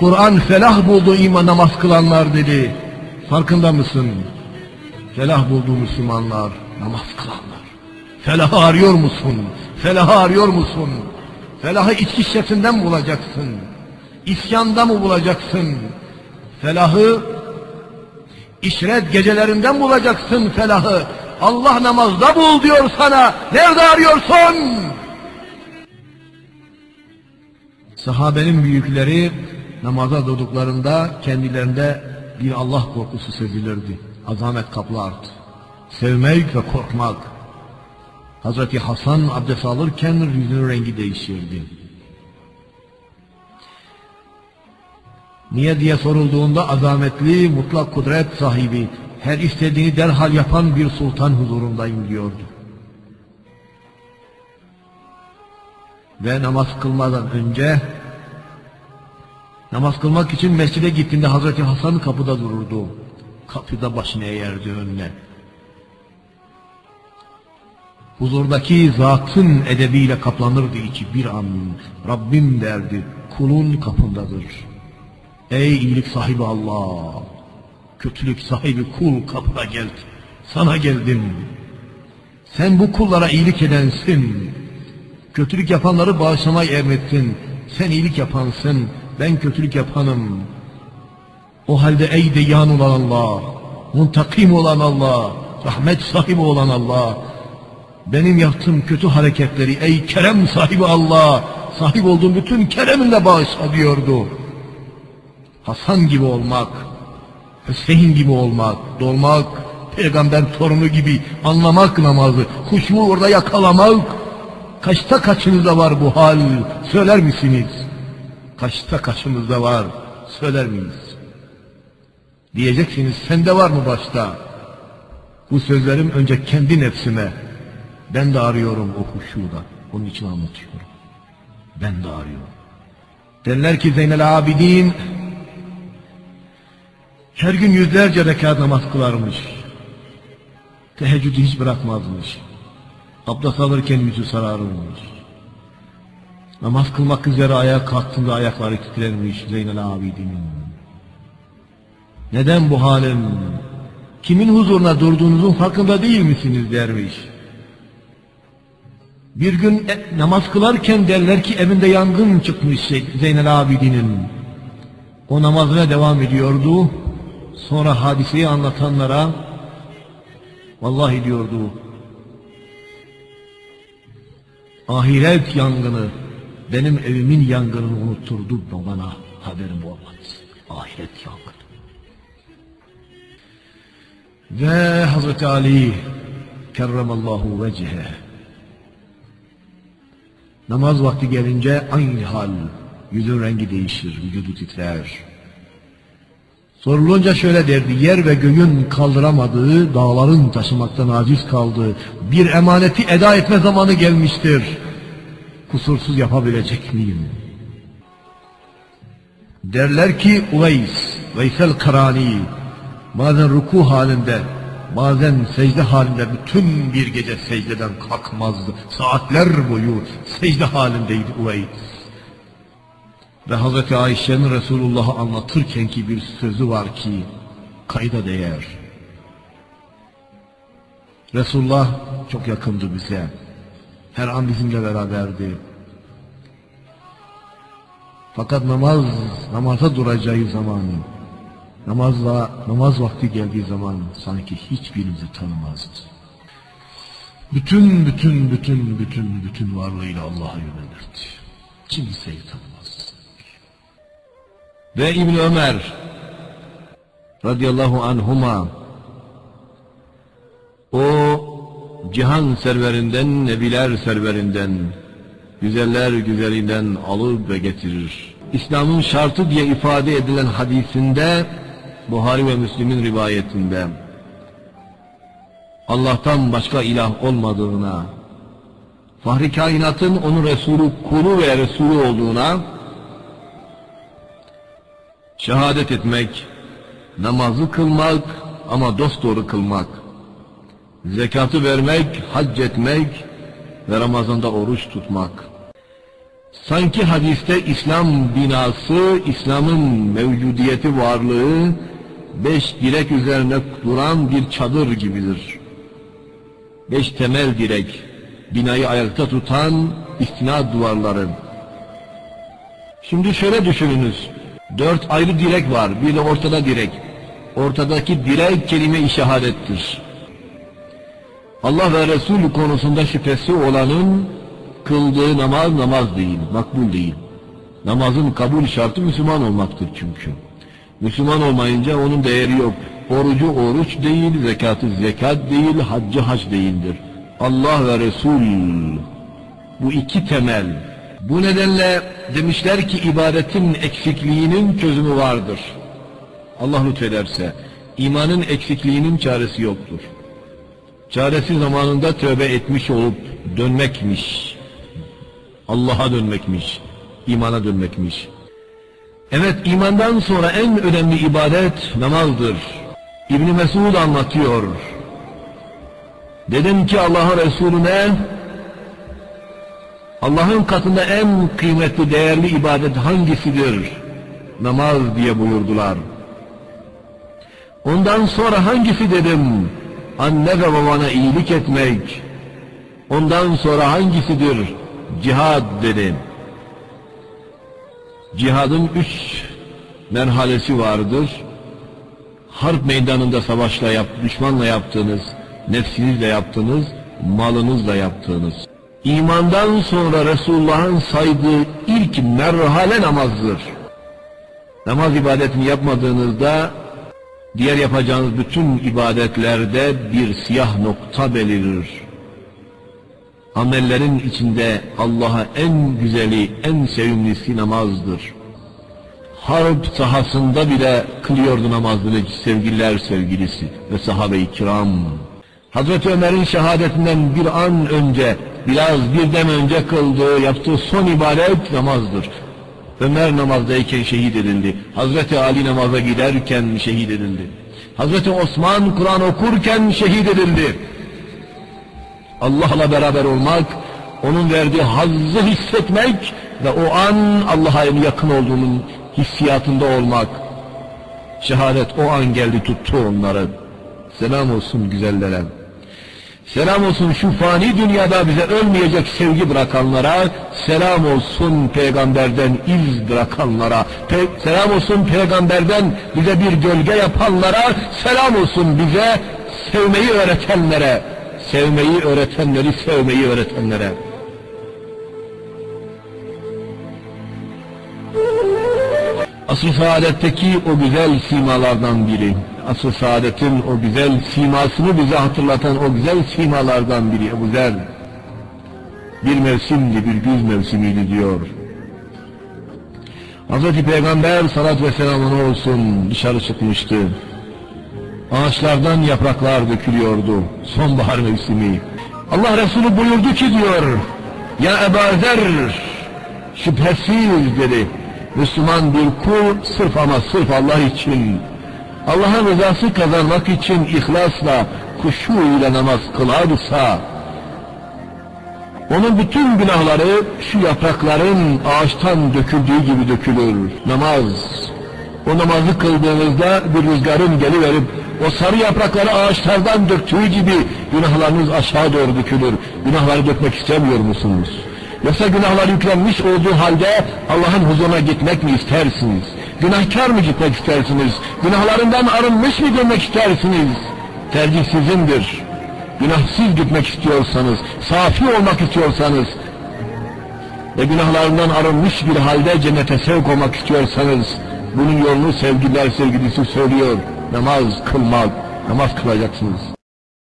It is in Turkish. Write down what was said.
Kur'an felah buldu iman namaz kılanlar dedi. Farkında mısın? Felah buldu Müslümanlar, namaz kılanlar. Felahı arıyor musun? Felahı arıyor musun? Felahı içki şişesinden mi bulacaksın? İsyanda mı bulacaksın? Felahı işret gecelerinden bulacaksın felahı. Allah namazda bul diyor sana. Nerede arıyorsun? Sahabenin büyükleri namaza durduklarında kendilerinde bir Allah korkusu sezilirdi. Azamet kaplardı. Sevmek ve korkmak. Hazreti Hasan abdest alırken yüzünün rengi değişirdi. Niye diye sorulduğunda azametli, mutlak kudret sahibi, her istediğini derhal yapan bir sultan huzurundayım diyordu. Ve namaz kılmadan önce namaz kılmak için mescide gittiğinde Hazreti Hasan kapıda dururdu. Kapıda başını eğerdi önüne. Huzurdaki zatın edebiyle kaplanırdı içi bir an. Rabbim derdi, kulun kapındadır. Ey iyilik sahibi Allah! Kötülük sahibi kul kapıda geldi. Sana geldim. Sen bu kullara iyilik edensin. Kötülük yapanları bağışlamayı emrettin. Sen iyilik yapansın. Ben kötülük yapanım. O halde ey deyan olan Allah, muntakim olan Allah, rahmet sahibi olan Allah, benim yaptığım kötü hareketleri ey kerem sahibi Allah, sahip olduğum bütün kereminle bağışla diyordu. Hasan gibi olmak, Hüseyin gibi olmak, dolmak, peygamber torunu gibi anlamak namazı, huşu orada yakalamak. Kaçta kaçınızda var bu hal, söyler misiniz? Kaçta kaçınızda var, söyler miyiz? Diyeceksiniz, sende var mı başta? Bu sözlerim önce kendi nefsime, ben de arıyorum o huşuda, onun için anlatıyorum. Ben de arıyorum. Derler ki Zeynel Abidin, her gün yüzlerce rekat namaz kılarmış. Teheccüdü hiç bırakmazmış. Abdest alırken yüzü sararmış. Namaz kılmak üzere ayağa kalktığında ayakları titrermiş Zeynel Abidin'in. Neden bu halim? Kimin huzuruna durduğunuzun farkında değil misiniz dermiş. Bir gün e, namaz kılarken derler ki evinde yangın çıkmış Zeynel Abidin'in. O namazına devam ediyordu. Sonra hadiseyi anlatanlara vallahi diyordu ahiret yangını benim evimin yangınını unutturdu bana haberim olmadı. Ahiret yangını. Ve Hazreti Ali kerremallahu vecihe namaz vakti gelince aynı hal yüzün rengi değişir, vücudu titrer. Sorulunca şöyle derdi, yer ve göğün kaldıramadığı, dağların taşımaktan aciz kaldığı bir emaneti eda etme zamanı gelmiştir. Kusursuz yapabilecek miyim? Derler ki Uveys, Veysel Karani, bazen ruku halinde, bazen secde halinde bütün bir gece secdeden kalkmazdı. Saatler boyu secde halindeydi Uveys. Ve Hazreti Ayşe'nin Resulullah'ı anlatırken ki bir sözü var ki kayda değer. Resulullah çok yakındı bize. Her an bizimle beraberdi. Fakat namaz, namaza duracağı zaman, namazla, namaz vakti geldiği zaman sanki hiçbirimizi tanımazdı. Bütün, bütün, bütün, bütün, bütün varlığıyla Allah'a yönelirdi. Kimseyi tanımaz. Ve İbn Ömer radıyallahu anhuma o cihan serverinden, nebiler serverinden, güzeller güzelinden alır ve getirir. İslam'ın şartı diye ifade edilen hadisinde, Buhari ve Müslim'in rivayetinde, Allah'tan başka ilah olmadığına, Fahri kainatın onun Resulü, kulu ve Resulü olduğuna, şehadet etmek, namazı kılmak ama dosdoğru kılmak, zekatı vermek, hac etmek ve Ramazan'da oruç tutmak. Sanki hadiste İslam binası, İslam'ın mevcudiyeti varlığı, beş direk üzerine duran bir çadır gibidir. Beş temel direk, binayı ayakta tutan istinad duvarları. Şimdi şöyle düşününüz, dört ayrı direk var, bir de ortada direk. Ortadaki direk kelime-i şehadettir. Allah ve Resulü konusunda şüphesi olanın kıldığı namaz namaz değil, makbul değil. Namazın kabul şartı Müslüman olmaktır çünkü. Müslüman olmayınca onun değeri yok. Orucu oruç değil, zekatı zekat değil, haccı hac değildir. Allah ve Resul bu iki temel. Bu nedenle demişler ki ibadetin eksikliğinin çözümü vardır. Allah lütfederse imanın eksikliğinin çaresi yoktur. Çaresi zamanında tövbe etmiş olup dönmekmiş. Allah'a dönmekmiş. imana dönmekmiş. Evet imandan sonra en önemli ibadet namazdır. İbn Mesud anlatıyor. Dedim ki Allah'a Resulüne Allah'ın katında en kıymetli değerli ibadet hangisidir? Namaz diye buyurdular. Ondan sonra hangisi dedim? Anne ve babana iyilik etmek. Ondan sonra hangisidir? Cihad dedim. Cihadın üç merhalesi vardır. Harp meydanında savaşla yap, düşmanla yaptığınız, nefsinizle yaptığınız, malınızla yaptığınız. İmandan sonra Resulullah'ın saydığı ilk merhale namazdır. Namaz ibadetini yapmadığınızda diğer yapacağınız bütün ibadetlerde bir siyah nokta belirir. Amellerin içinde Allah'a en güzeli, en sevimlisi namazdır. Harp sahasında bile kılıyordu namazını sevgililer sevgilisi ve sahabe-i kiram. Hazreti Ömer'in şehadetinden bir an önce, biraz birden önce kıldığı, yaptığı son ibadet namazdır. Ömer namazdayken şehit edildi. Hazreti Ali namaza giderken şehit edildi. Hazreti Osman Kur'an okurken şehit edildi. Allah'la beraber olmak, onun verdiği hazzı hissetmek ve o an Allah'a en yakın olduğunun hissiyatında olmak. Şehadet o an geldi tuttu onları. Selam olsun güzellere. Selam olsun şu fani dünyada bize ölmeyecek sevgi bırakanlara, selam olsun peygamberden iz bırakanlara, Pe selam olsun peygamberden bize bir gölge yapanlara, selam olsun bize sevmeyi öğretenlere, sevmeyi öğretenleri sevmeyi öğretenlere. Asıl saadetteki o güzel simalardan biri, asıl saadetin o güzel simasını bize hatırlatan o güzel simalardan biri Ebu Zer. Bir mevsimdi, bir güz mevsimiydi diyor. Hazreti Peygamber salat ve selamına olsun dışarı çıkmıştı. Ağaçlardan yapraklar dökülüyordu. Sonbahar mevsimi. Allah Resulü buyurdu ki diyor, Ya Ebu Zer, şüphesiz dedi, Müslüman bir kul sırf ama sırf Allah için, Allah'ın rızası kazanmak için ihlasla, kuşu ile namaz kılarsa, onun bütün günahları şu yaprakların ağaçtan döküldüğü gibi dökülür. Namaz. O namazı kıldığınızda bir rüzgarın geliverip o sarı yaprakları ağaçlardan döktüğü gibi günahlarınız aşağı doğru dökülür. Günahları dökmek istemiyor musunuz? Yoksa günahlar yüklenmiş olduğu halde Allah'ın huzuruna gitmek mi istersiniz? Günahkar mı gitmek istersiniz? Günahlarından arınmış mı dönmek istersiniz? Tercih sizindir. Günahsız gitmek istiyorsanız, safi olmak istiyorsanız ve günahlarından arınmış bir halde cennete sevk olmak istiyorsanız bunun yolunu sevgiler sevgilisi söylüyor. Namaz kılmak, namaz kılacaksınız.